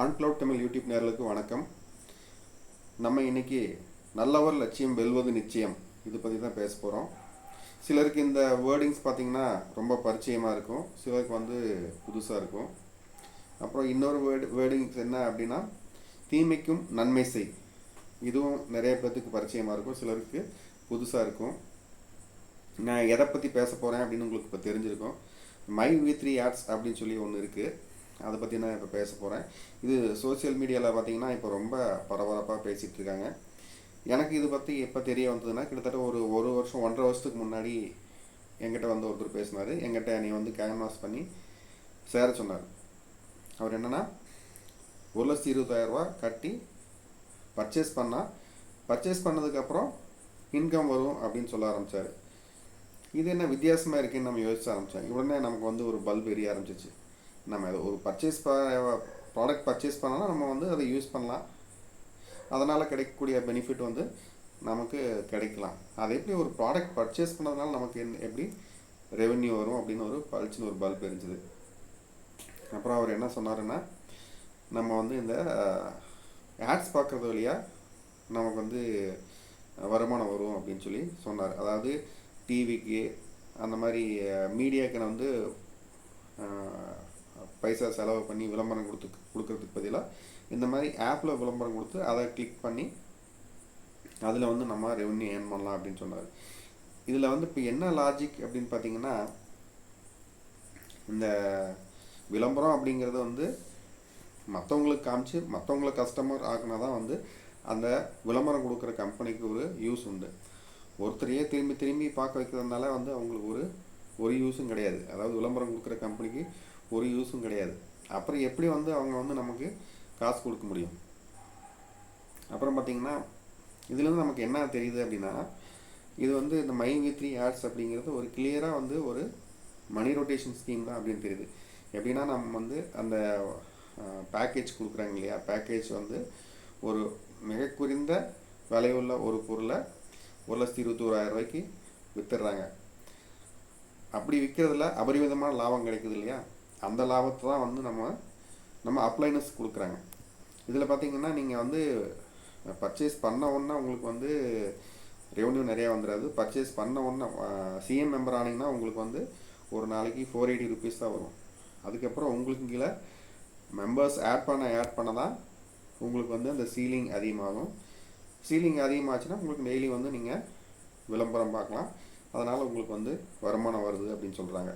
On cloud Tamil YouTube நேர்களுக்கு வணக்கம். நம்ம இன்னைக்கு நல்லவர் லட்சியம் வெல்வது நிச்சயம். இது பற்றி தான் பேச போகிறோம் சிலருக்கு இந்த வேர்டிங்ஸ் பார்த்திங்கன்னா ரொம்ப பரிச்சயமாக இருக்கும். சிலருக்கு வந்து புதுசாக இருக்கும். அப்புறம் இன்னொரு வேர்டு வேர்டிங்ஸ் என்ன அப்படின்னா தீமைக்கும் நன்மை செய். இதுவும் நிறைய பேர்த்துக்கு பரிச்சயமாக இருக்கும். சிலருக்கு புதுசாக இருக்கும். நான் எதை பற்றி பேச போகிறேன் அப்படின்னு உங்களுக்கு இப்போ தெரிஞ்சிருக்கும். மை வி த்ரீ ஆட்ஸ் அப்படின்னு சொல்லி ஒன்று இருக்குது அதை பற்றி நான் இப்போ பேச போகிறேன் இது சோஷியல் மீடியாவில் பார்த்தீங்கன்னா இப்போ ரொம்ப பரபரப்பாக பேசிகிட்டு இருக்காங்க எனக்கு இது பற்றி எப்போ தெரிய வந்ததுன்னா கிட்டத்தட்ட ஒரு ஒரு வருஷம் ஒன்றரை வருஷத்துக்கு முன்னாடி என்கிட்ட வந்து ஒருத்தர் பேசினார். என்கிட்ட நீ வந்து கேன்வாஸ் பண்ணி சேர சொன்னார். அவர் என்னென்னா ஒரு லட்சத்தி இருபதாயிரரூபா கட்டி பர்ச்சேஸ் பண்ணால் பர்ச்சேஸ் பண்ணதுக்கப்புறம் இன்கம் வரும் அப்படின்னு சொல்ல ஆரம்பித்தார் இது என்ன வித்தியாசமாக இருக்குன்னு நம்ம யோசிச்சு ஆரம்பித்தோம் உடனே நமக்கு வந்து ஒரு பல்ப் எரிய ஆரம்பிச்சிச்சு. நம்ம ஒரு பர்ச்சேஸ் ப்ராடக்ட் பர்ச்சேஸ் பண்ணாலும் நம்ம வந்து அதை யூஸ் பண்ணலாம். அதனால் கிடைக்கக்கூடிய பெனிஃபிட் வந்து நமக்கு கிடைக்கலாம். அது எப்படி ஒரு ப்ராடக்ட் பர்ச்சேஸ் பண்ணதுனால நமக்கு என்ன எப்படி ரெவென்யூ வரும் அப்படின்னு ஒரு பளிச்சுன்னு ஒரு பல்ப் எரிஞ்சுது. அப்புறம் அவர் என்ன சொன்னாருன்னா நம்ம வந்து இந்த ஆட்ஸ் பார்க்குறது வழியாக நமக்கு வந்து வருமானம் வரும் அப்படின்னு சொல்லி சொன்னார். அதாவது டிவிக்கு அந்த மாதிரி மீடியாக்கு வந்து பைசா செலவு பண்ணி விளம்பரம் கொடுத்து கொடுக்கறதுக்கு பதிலாக இந்த மாதிரி ஆப்பில் விளம்பரம் கொடுத்து அதை கிளிக் பண்ணி அதில் வந்து நம்ம ரெவன்யூ ஏர்ன் பண்ணலாம் அப்படின்னு சொன்னார். இதில் வந்து இப்போ என்ன லாஜிக் அப்படின்னு பார்த்தீங்கன்னா இந்த விளம்பரம் அப்படிங்கிறது வந்து மற்றவங்களுக்கு காமிச்சு மற்றவங்கள கஸ்டமர் ஆகினா தான் வந்து அந்த விளம்பரம் கொடுக்குற கம்பெனிக்கு ஒரு யூஸ் உண்டு. ஒருத்தரையே திரும்பி திரும்பி பார்க்க வைக்கிறதுனால வந்து அவங்களுக்கு ஒரு ஒரு யூஸும் கிடையாது. அதாவது விளம்பரம் கொடுக்குற கம்பெனிக்கு ஒரு யூஸும் கிடையாது. அப்புறம் எப்படி வந்து அவங்க வந்து நமக்கு காசு கொடுக்க முடியும்? அப்புறம் பார்த்திங்கன்னா இதுலேருந்து நமக்கு என்ன தெரியுது அப்படின்னா இது வந்து இந்த மை த்ரீ ஆட்ஸ் அப்படிங்கிறது ஒரு கிளியராக வந்து ஒரு மணி ரொட்டேஷன் ஸ்கீம் தான் அப்படின்னு தெரியுது. எப்படின்னா நம்ம வந்து அந்த பேக்கேஜ் கொடுக்குறாங்க இல்லையா? பேக்கேஜ் வந்து ஒரு மிக குறைந்த விலையுள்ள ஒரு பொருளை ஒரு லட்சத்தி இருபத்தோராயிரம் ரூபாய்க்கு விற்றுடுறாங்க அப்படி விற்கிறதுல அபரிவிதமான லாபம் கிடைக்குது இல்லையா? அந்த லாபத்தை தான் வந்து நம்ம நம்ம அப்ளைனஸ் கொடுக்குறாங்க. இதில் பார்த்தீங்கன்னா நீங்கள் வந்து பர்ச்சேஸ் பண்ண உடனே உங்களுக்கு வந்து ரெவன்யூ நிறையா வந்துடாது. பர்ச்சேஸ் பண்ண உடனே சிஎம் மெம்பர் ஆனீங்கன்னா உங்களுக்கு வந்து ஒரு நாளைக்கு ஃபோர் எயிட்டி ருபீஸ் தான் வரும். அதுக்கப்புறம் உங்களுக்கு கீழே மெம்பர்ஸ் ஆட் பண்ண ஆட் பண்ண தான் உங்களுக்கு வந்து அந்த சீலிங் அதிகமாகும். சீலிங் அதிகமாச்சுன்னா உங்களுக்கு டெய்லி வந்து நீங்கள் விளம்பரம் பார்க்கலாம். அதனால் உங்களுக்கு வந்து வருமானம் வருது அப்படின்னு சொல்கிறாங்க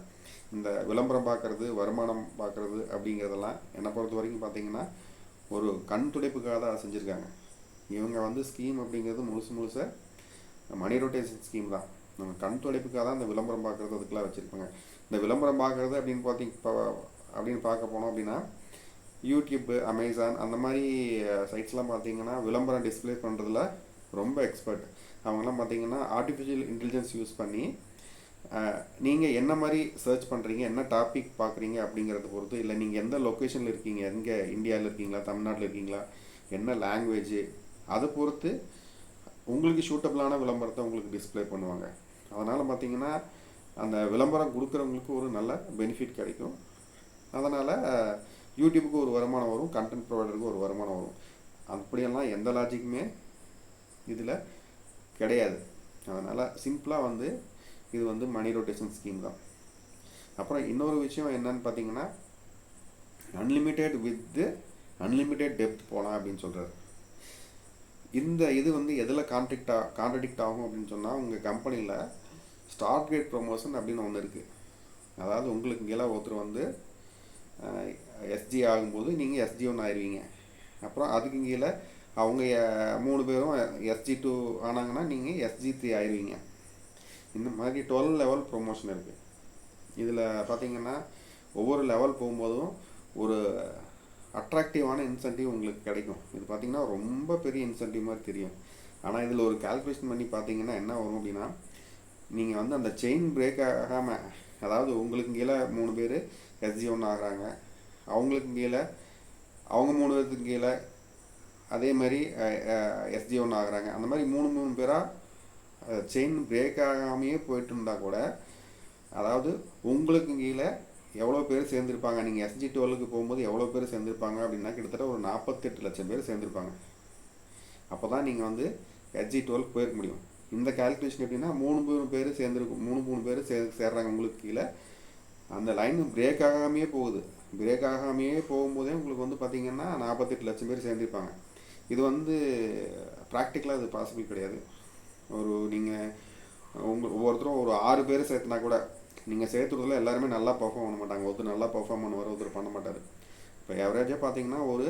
இந்த விளம்பரம் பார்க்குறது வருமானம் பார்க்குறது அப்படிங்கிறதெல்லாம் என்னை பொறுத்த வரைக்கும் பார்த்தீங்கன்னா ஒரு கண் துடைப்புக்காக தான் செஞ்சுருக்காங்க. இவங்க வந்து ஸ்கீம் அப்படிங்கிறது முழுசு முழுசாக மணி ரொட்டேஷன் ஸ்கீம் தான். நம்ம கண் துடைப்புக்காக தான் இந்த விளம்பரம் பார்க்குறது அதுக்கெலாம் வச்சுருப்பாங்க. இந்த விளம்பரம் பார்க்குறது அப்படின்னு பார்த்தீங்க அப்படின்னு பார்க்க போனோம் அப்படின்னா யூடியூப்பு அமேசான் அந்த மாதிரி சைட்ஸ்லாம் பார்த்தீங்கன்னா விளம்பரம் டிஸ்பிளே பண்ணுறதுல ரொம்ப எக்ஸ்பர்ட் அவங்கெல்லாம் பார்த்தீங்கன்னா ஆர்டிஃபிஷியல் இன்டெலிஜென்ஸ் யூஸ் பண்ணி நீங்கள் என்ன மாதிரி சர்ச் பண்ணுறீங்க என்ன டாபிக் பார்க்குறீங்க அப்படிங்கிறத பொறுத்து இல்லை நீங்கள் எந்த லொக்கேஷனில் இருக்கீங்க? எங்கே இந்தியாவில் இருக்கீங்களா? தமிழ்நாட்டில் இருக்கீங்களா? என்ன லாங்குவேஜ் அதை பொறுத்து உங்களுக்கு சூட்டபிளான விளம்பரத்தை உங்களுக்கு டிஸ்பிளே பண்ணுவாங்க. அதனால் பார்த்தீங்கன்னா அந்த விளம்பரம் கொடுக்குறவங்களுக்கு ஒரு நல்ல பெனிஃபிட் கிடைக்கும். அதனால் யூடியூபுக்கு ஒரு வருமானம் வரும் கண்டென்ட் ப்ரொவைடருக்கு ஒரு வருமானம் வரும். அப்படியெல்லாம் எந்த லாஜிக்குமே இதில் கிடையாது. அதனால் சிம்பிளாக வந்து இது வந்து மணி ரொட்டேஷன் ஸ்கீம் தான். அப்புறம் இன்னொரு விஷயம் என்னன்னு பார்த்தீங்கன்னா அன்லிமிட்டெட் வித்து அன்லிமிட்டெட் டெப்த் போகலாம் அப்படின்னு சொல்கிறார் இந்த இது வந்து எதில் கான்ட்ரிக்ட் கான்ட்ரடிக்ட் ஆகும் அப்படின்னு சொன்னால் உங்கள் கம்பெனியில் ஸ்டார்ட் கிரேட் ப்ரொமோஷன் அப்படின்னு ஒன்று இருக்குது அதாவது உங்களுக்கு இங்கெல்லாம் ஒருத்தர் வந்து எஸ்ஜி ஆகும்போது நீங்கள் எஸ்ஜி ஒன்று ஆயிடுவீங்க அப்புறம் அதுக்கு கீழே அவங்க மூணு பேரும் எஸ்ஜி டூ ஆனாங்கன்னா நீங்கள் எஸ்ஜி த்ரீ ஆயிடுவீங்க இந்த மாதிரி டுவெல் லெவல் ப்ரொமோஷன் இருக்குது இதில் பார்த்தீங்கன்னா ஒவ்வொரு லெவல் போகும்போதும் ஒரு அட்ராக்டிவான இன்சென்டிவ் உங்களுக்கு கிடைக்கும். இது பார்த்தீங்கன்னா ரொம்ப பெரிய இன்சென்டிவ் மாதிரி தெரியும். ஆனால் இதில் ஒரு கால்குலேஷன் பண்ணி பார்த்தீங்கன்னா என்ன வரும் அப்படின்னா நீங்கள் வந்து அந்த செயின் பிரேக் ஆகாமல் அதாவது உங்களுக்கு கீழே மூணு பேர் எஸ்ஜி ஒன்று ஆகிறாங்க. அவங்களுக்கு கீழே அவங்க மூணு பேர்த்துக்கு கீழே அதே மாதிரி எஸ்ஜி ஒன்று ஆகுறாங்க. அந்த மாதிரி மூணு மூணு பேராக செயின் பிரேக் ஆகாமையே போயிட்டு இருந்தால் கூட அதாவது உங்களுக்கு கீழே எவ்வளோ பேர் சேர்ந்துருப்பாங்க நீங்கள் எஸ்ஜி டுவெலுக்கு போகும்போது எவ்வளோ பேர் சேர்ந்துருப்பாங்க அப்படின்னா கிட்டத்தட்ட ஒரு நாற்பத்தெட்டு லட்சம் பேர் சேர்ந்துருப்பாங்க. அப்போ தான் நீங்கள் வந்து எஸ்ஜி டுவெல்க்கு போயிருக்க முடியும். இந்த கால்குலேஷன் எப்படின்னா மூணு மூணு பேர் சேர்ந்துருக்கும் மூணு மூணு பேர் சே சேர்றாங்க உங்களுக்கு கீழே. அந்த லைன் பிரேக் ஆகாமையே போகுது. பிரேக் ஆகாமையே போகும்போதே உங்களுக்கு வந்து பார்த்திங்கன்னா நாற்பத்தெட்டு லட்சம் பேர் சேர்ந்துருப்பாங்க. இது வந்து ப்ராக்டிக்கலாக அது பாசிபிள் கிடையாது. ஒரு நீங்கள் உங்கள் ஒவ்வொருத்தரும் ஒரு ஆறு பேர் சேர்த்துனா கூட நீங்கள் சேர்த்துறதுல எல்லாருமே நல்லா பர்ஃபார்ம் பண்ண மாட்டாங்க. ஒருத்தர் நல்லா பர்ஃபார்ம் பண்ணுவார் ஒருத்தர் பண்ண மாட்டார். இப்போ எவரேஜாக பார்த்தீங்கன்னா ஒரு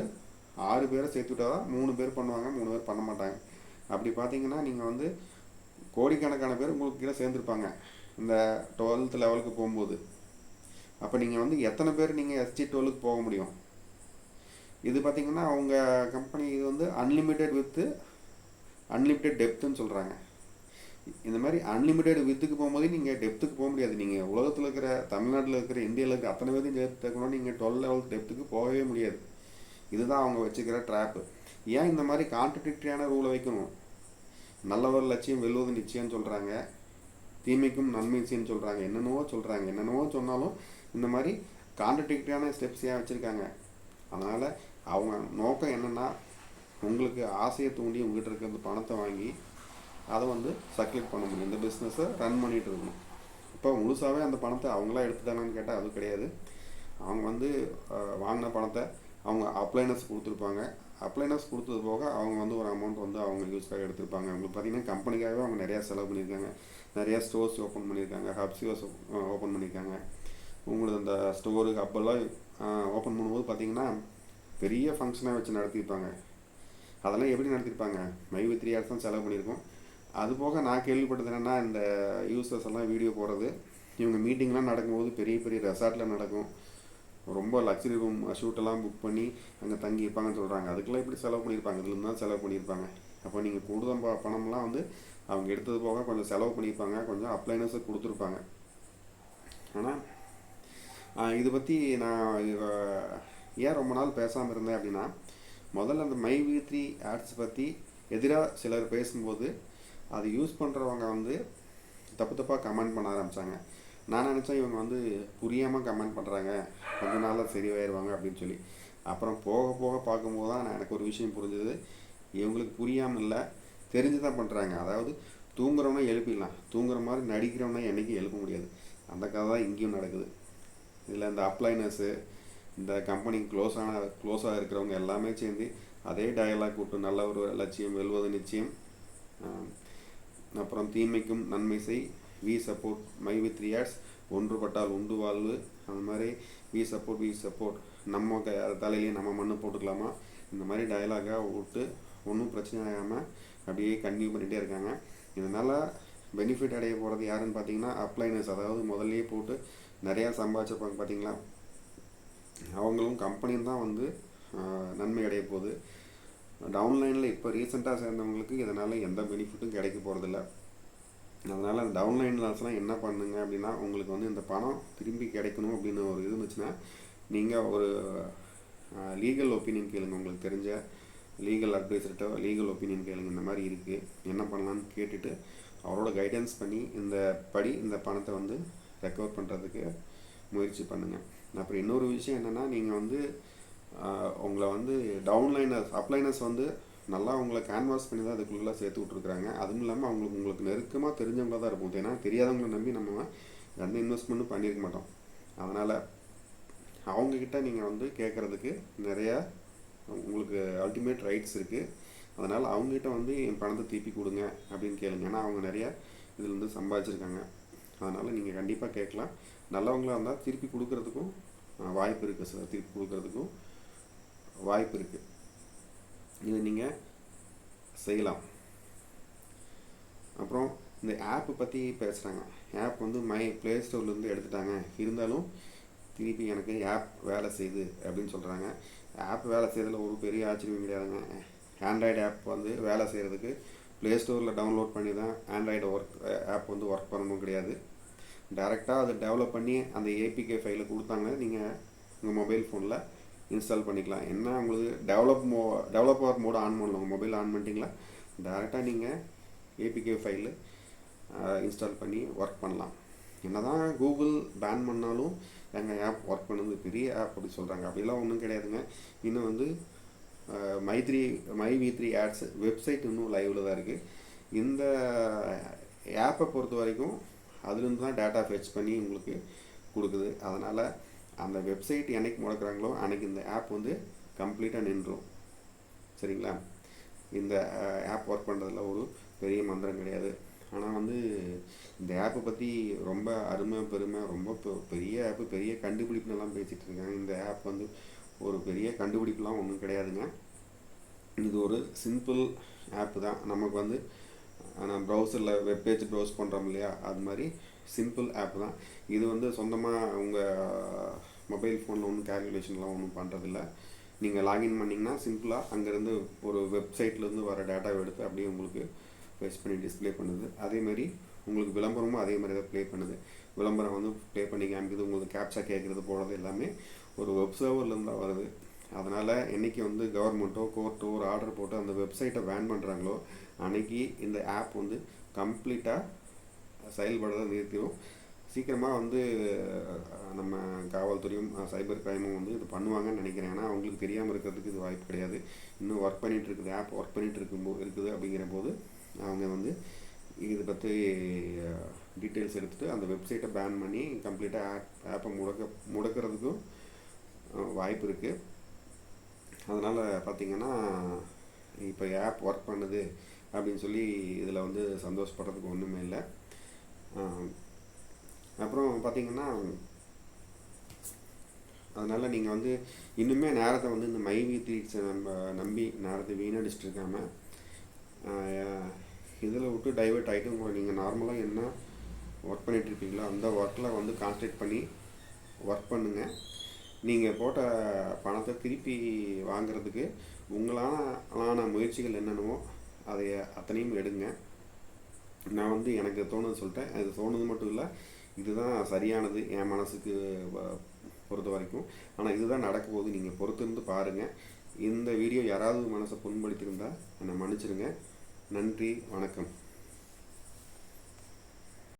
ஆறு பேரை சேர்த்துட்டா தான் மூணு பேர் பண்ணுவாங்க மூணு பேர் பண்ண மாட்டாங்க. அப்படி பார்த்தீங்கன்னா நீங்கள் வந்து கோடிக்கணக்கான பேர் உங்களுக்கு கீழே சேர்ந்துருப்பாங்க. இந்த டுவெல்த் லெவலுக்கு போகும்போது. அப்போ நீங்கள் வந்து எத்தனை பேர் நீங்கள் எஸ்டி டுவெலுக்கு போக முடியும்? இது பார்த்தீங்கன்னா அவங்க கம்பெனி இது வந்து அன்லிமிட்டெட் வித்து அன்லிமிட்டெட் டெப்த்துன்னு சொல்கிறாங்க இந்த மாதிரி அன்லிமிட்டெட் வித்துக்கு போகும்போது நீங்கள் டெப்த்துக்கு போக முடியாது. நீங்கள் உலகத்தில் இருக்கிற தமிழ்நாட்டில் இருக்கிற இந்தியாவில் இருக்கிற அத்தனை பேரையும் சேர்த்துக்கணும் நீங்கள் டுவெல் லெவல் டெப்த்துக்கு போகவே முடியாது. இதுதான் அவங்க வச்சுக்கிற ட்ராப்பு ஏன் இந்த மாதிரி கான்ட்ரடிக்டரியான ரூலை வைக்கணும்? நல்லவர் லட்சியம் வெல்வது நிச்சயம்னு சொல்கிறாங்க தீமைக்கும் நன்மை செய்யன்னு சொல்கிறாங்க என்னென்னவோ சொல்கிறாங்க என்னென்னவோ சொன்னாலும் இந்த மாதிரி கான்ட்ரடிக்டரியான ஸ்டெப்ஸ் ஏன் வச்சுருக்காங்க? அதனால் அவங்க நோக்கம் என்னென்னா உங்களுக்கு ஆசையை தூண்டி உங்கள்கிட்ட இருக்கிற பணத்தை வாங்கி அதை வந்து சர்க்குலேட் பண்ண முடியும். இந்த பிஸ்னஸை ரன் பண்ணிகிட்டு இருக்கணும். இப்போ முழுசாகவே அந்த பணத்தை அவங்களாம் எடுத்துட்டாங்கன்னு கேட்டால் அது கிடையாது. அவங்க வந்து வாங்கின பணத்தை அவங்க அப்ளைனஸ் கொடுத்துருப்பாங்க. அப்ளைனஸ் கொடுத்தது போக அவங்க வந்து ஒரு அமௌண்ட் வந்து அவங்க யூஸ்க்காக எடுத்திருப்பாங்க. அவங்களுக்கு பார்த்திங்கன்னா கம்பெனிக்காகவே அவங்க நிறையா செலவு பண்ணியிருக்காங்க. நிறையா ஸ்டோர்ஸ் ஓப்பன் பண்ணியிருக்காங்க. ஹப்ஸியோஸ் ஓப்பன் பண்ணியிருக்காங்க. உங்களுக்கு அந்த ஸ்டோரு அப்பெல்லாம் ஓப்பன் பண்ணும்போது பார்த்தீங்கன்னா பெரிய ஃபங்க்ஷனாக வச்சு நடத்தியிருப்பாங்க. அதெல்லாம் எப்படி நடத்தியிருப்பாங்க? மை த்ரீ த்ரீ தான் செலவு பண்ணியிருக்கோம். அது போக நான் கேள்விப்பட்டது என்னென்னா இந்த யூசர்ஸ் எல்லாம் வீடியோ போடுறது இவங்க மீட்டிங்லாம் நடக்கும்போது பெரிய பெரிய ரெசார்ட்டில் நடக்கும். ரொம்ப லக்ஸரி ரூம் ஷூட்டெல்லாம் புக் பண்ணி அங்கே தங்கியிருப்பாங்கன்னு சொல்கிறாங்க அதுக்கெல்லாம் எப்படி செலவு பண்ணியிருப்பாங்க? இதுலேருந்து தான் செலவு பண்ணியிருப்பாங்க. அப்போ நீங்கள் கூடுதல் ப- பணம்லாம் வந்து அவங்க எடுத்தது போக கொஞ்சம் செலவு பண்ணியிருப்பாங்க. கொஞ்சம் அப்ளைனஸை கொடுத்துருப்பாங்க. ஆனால் இது பற்றி நான் ஏன் ரொம்ப நாள் பேசாமல் இருந்தேன் அப்படின்னா முதல்ல அந்த மை வி த்ரீ ஆட்ஸ் பற்றி எதிராக சிலர் பேசும்போது அது யூஸ் பண்ணுறவங்க வந்து தப்பு தப்பாக கமெண்ட் பண்ண ஆரம்பித்தாங்க நான் நினச்சேன் இவங்க வந்து புரியாமல் கமெண்ட் பண்ணுறாங்க கொஞ்ச நாளில் சரியாயிருவாங்க அப்படின்னு சொல்லி. அப்புறம் போக போக பார்க்கும்போது தான் நான் எனக்கு ஒரு விஷயம் புரிஞ்சது. இவங்களுக்கு புரியாமல் இல்லை. தெரிஞ்சு தான் பண்ணுறாங்க அதாவது தூங்குறவனை எழுப்பிடலாம். தூங்குற மாதிரி நடிக்கிறவனை என்றைக்கும் எழுப்ப முடியாது. அந்த கதை தான் இங்கேயும் நடக்குது. இதில் இந்த அப்ளைனஸ்ஸு இந்த கம்பெனிக்கு க்ளோஸான க்ளோஸாக இருக்கிறவங்க எல்லாமே சேர்ந்து அதே டயலாக் விட்டு நல்ல ஒரு லட்சியம் வெல்வது நிச்சயம். அப்புறம் தீமைக்கும் நன்மை செய். We support my with riots ஒன்றுபட்டால் உண்டு வாழ்வு. அந்த மாதிரி வி சப்போர்ட் வி சப்போர்ட் நம்ம க தலையிலேயே நம்ம மண்ணு போட்டுக்கலாமா? இந்த மாதிரி டயலாகாக விட்டு ஒன்றும் பிரச்சனை ஆகாமல் அப்படியே கன்டினியூ பண்ணிகிட்டே இருக்காங்க. இதனால் பெனிஃபிட் அடைய போகிறது யாருன்னு பார்த்தீங்கன்னா அப்ளைனஸ் அதாவது முதல்லையே போட்டு நிறையா சம்பாதிச்சிருப்பாங்க பார்த்தீங்களா? அவங்களும் கம்பெனியும் தான் வந்து நன்மை அடைய போகுது. டவுன்லைனில் இப்போ ரீசெண்டாக சேர்ந்தவங்களுக்கு இதனால் எந்த பெனிஃபிட்டும் கிடைக்க போகிறதில்ல அதனால் அந்த டவுன்லைன் லாஸ்லாம் என்ன பண்ணுங்க அப்படின்னா உங்களுக்கு வந்து இந்த பணம் திரும்பி கிடைக்கணும் அப்படின்னு ஒரு இது இருந்துச்சுன்னா நீங்கள் ஒரு லீகல் ஒப்பீனியன் கேளுங்க உங்களுக்கு தெரிஞ்ச. லீகல் அட்வைசர்கிட்ட லீகல் ஒப்பீனியன் கேளுங்க இந்த மாதிரி இருக்குது என்ன பண்ணலான்னு கேட்டுட்டு அவரோட கைடன்ஸ் பண்ணி இந்த படி இந்த பணத்தை வந்து ரெக்கவர் பண்ணுறதுக்கு முயற்சி பண்ணுங்கள் அப்புறம் இன்னொரு விஷயம் என்னென்னா நீங்கள் வந்து உங்களை வந்து டவுன்லைனர்ஸ் அப்ளைனர்ஸ் வந்து நல்லா உங்களை கேன்வாஸ் பண்ணி தான் அதுக்குள்ளே சேர்த்து விட்ருக்குறாங்க அதுவும் இல்லாமல் அவங்களுக்கு உங்களுக்கு நெருக்கமாக தெரிஞ்சவங்களா தான் இருக்கும். ஏன்னா தெரியாதவங்களை நம்பி நம்ம எந்த இன்வெஸ்ட்மெண்ட்டும் பண்ணியிருக்க மாட்டோம். அதனால் அவங்கக்கிட்ட நீங்கள் வந்து கேட்குறதுக்கு நிறையா உங்களுக்கு அல்டிமேட் ரைட்ஸ் இருக்குது அதனால் அவங்ககிட்ட வந்து என் பணத்தை திருப்பி கொடுங்க அப்படின்னு கேளுங்க. ஏன்னா அவங்க நிறையா இதில் வந்து சம்பாதிச்சிருக்காங்க. அதனால் நீங்கள் கண்டிப்பாக கேட்கலாம். நல்லவங்களாக இருந்தால் திருப்பி கொடுக்குறதுக்கும் வாய்ப்பு இருக்குது சார் திருப்பி கொடுக்குறதுக்கும். வாய்ப்பு இருக்குது இது நீங்கள் செய்யலாம். அப்புறம் இந்த ஆப்பை பற்றி பேசுகிறாங்க ஆப் வந்து மை ப்ளே ஸ்டோர்லேருந்து எடுத்துட்டாங்க. இருந்தாலும் திருப்பி எனக்கு ஆப் வேலை செய்யுது அப்படின்னு சொல்கிறாங்க ஆப் வேலை செய்யறதுல ஒரு பெரிய ஆச்சரியம் கிடையாதுங்க. ஆண்ட்ராய்டு ஆப் வந்து வேலை செய்கிறதுக்கு ப்ளே ஸ்டோரில் டவுன்லோட் பண்ணி தான் ஆண்ட்ராய்டு ஒர்க் ஆப் வந்து ஒர்க் பண்ணணும் கிடையாது. டேரெக்டாக அதை டெவலப் பண்ணி அந்த ஏபிகே ஃபைலை கொடுத்தாங்க. நீங்கள் உங்கள் மொபைல் ஃபோனில் இன்ஸ்டால் பண்ணிக்கலாம். என்ன உங்களுக்கு டெவலப் மோ டெவலப்பர் மோட் ஆன் பண்ணலாம் உங்கள் மொபைல் ஆன் பண்ணிட்டீங்களா? டேரெக்டாக நீங்கள் ஏபிகே ஃபைலு இன்ஸ்டால் பண்ணி ஒர்க் பண்ணலாம். என்ன தான் கூகுள் பேன் பண்ணாலும் எங்கள் ஆப் ஒர்க் பண்ணுது பெரிய ஆப் அப்படி சொல்கிறாங்க அப்படிலாம் ஒன்றும் கிடையாதுங்க. இன்னும் வந்து Maitri my V three ads website இன்னும் லைவில் தான் இருக்குது இந்த ஆப்பை பொறுத்த வரைக்கும் அதுலேருந்து தான் டேட்டா ஃபெச் பண்ணி உங்களுக்கு கொடுக்குது. அதனால் அந்த வெப்சைட் என்னைக்கு முடக்கிறாங்களோ அன்றைக்கி இந்த ஆப் வந்து கம்ப்ளீட்டாக நின்றும். சரிங்களா? இந்த ஆப் ஒர்க் பண்ணுறதுல ஒரு பெரிய மந்திரம் கிடையாது. ஆனால் வந்து இந்த ஆப்பை பற்றி ரொம்ப அருமை பெருமை ரொம்ப பெ- பெரிய ஆப்பு பெரிய கண்டுபிடிப்புலாம் பேசிகிட்டு இருக்காங்க. இந்த ஆப் வந்து ஒரு பெரிய கண்டுபிடிப்புலாம் ஒன்றும் கிடையாதுங்க. இது ஒரு சிம்பிள் ஆப்பு தான். நமக்கு வந்து நம்ம ப்ரௌசரில் வெப்பேஜ் ப்ரௌஸ் பண்ணுறோம் இல்லையா? அது மாதிரி சிம்பிள் ஆப் தான். இது வந்து சொந்தமாக உங்கள் மொபைல் ஃபோனில் ஒன்றும் கேல்குலேஷன்லாம் ஒன்றும் பண்ணுறதில்ல நீங்கள் லாகின் பண்ணிங்கன்னா சிம்பிளாக அங்கேருந்து ஒரு வெப்சைட்லேருந்து வர டேட்டாவை எடுத்து அப்படியே உங்களுக்கு ஃபேஸ் பண்ணி டிஸ்பிளே பண்ணுது. அதே மாதிரி உங்களுக்கு விளம்பரமும் அதே மாதிரி தான் ப்ளே பண்ணுது. விளம்பரம் வந்து ப்ளே பண்ணி காமிக்குது. உங்களுக்கு கேப்சா கேட்குறது போகிறது எல்லாமே ஒரு வெப் சர்வர்லேருந்து தான் வருது. அதனால் என்னைக்கு வந்து கவர்மெண்ட்டோ கோர்ட்டோ ஒரு ஆர்டர் போட்டு அந்த வெப்சைட்டை பேன் பண்ணுறாங்களோ அன்னைக்கு இந்த ஆப் வந்து கம்ப்ளீட்டாக செயல்படுறதை நிறுத்திடும் சீக்கிரமாக வந்து நம்ம காவல்துறையும் சைபர் கிரைமும் வந்து இது பண்ணுவாங்கன்னு நினைக்கிறேன். ஏன்னா அவங்களுக்கு தெரியாமல் இருக்கிறதுக்கு இது வாய்ப்பு கிடையாது. இன்னும் ஒர்க் பண்ணிகிட்டு இருக்குது ஆப் ஒர்க் பண்ணிகிட்டு இருக்கும்போது இருக்குது அப்படிங்கிற போது அவங்க வந்து இதை பற்றி டீட்டெயில்ஸ் எடுத்துகிட்டு அந்த வெப்சைட்டை பேன் பண்ணி கம்ப்ளீட்டாக ஆப் ஆப்பை முடக்க முடக்கிறதுக்கும் வாய்ப்பு இருக்குது அதனால் பார்த்தீங்கன்னா இப்போ ஆப் ஒர்க் பண்ணுது அப்படின்னு சொல்லி இதில் வந்து சந்தோஷப்படுறதுக்கு ஒன்றுமே இல்லை. அப்புறம் பார்த்தீங்கன்னா அதனால் நீங்கள் வந்து இன்னுமே நேரத்தை வந்து இந்த மை த்ரீட்ஸை நம்ம நம்பி நேரத்தை வீணடிச்சிட்டு இருக்காமல் இதில் விட்டு டைவர்ட் ஆகிட்டு உங்களை நீங்கள் நார்மலாக என்ன ஒர்க் பண்ணிகிட்ருப்பீங்களோ அந்த ஒர்க்கில் வந்து கான்சன்ட்ரேட் பண்ணி ஒர்க் பண்ணுங்கள் நீங்கள் போட்ட பணத்தை திருப்பி வாங்குறதுக்கு உங்களான முயற்சிகள் என்னென்னவோ அதை அத்தனையும் எடுங்க. நான் வந்து எனக்கு தோணுது சொல்லிட்டேன். அது தோணுது மட்டும் இல்லை இதுதான் சரியானது என் மனசுக்கு வ- பொறுத்த வரைக்கும். ஆனால் இதுதான் நடக்க போகுது. நீங்கள் பொறுத்திருந்து பாருங்கள் இந்த வீடியோ யாராவது மனசை புண்படுத்தியிருந்தா என்னை மன்னிச்சிடுங்க நன்றி வணக்கம்.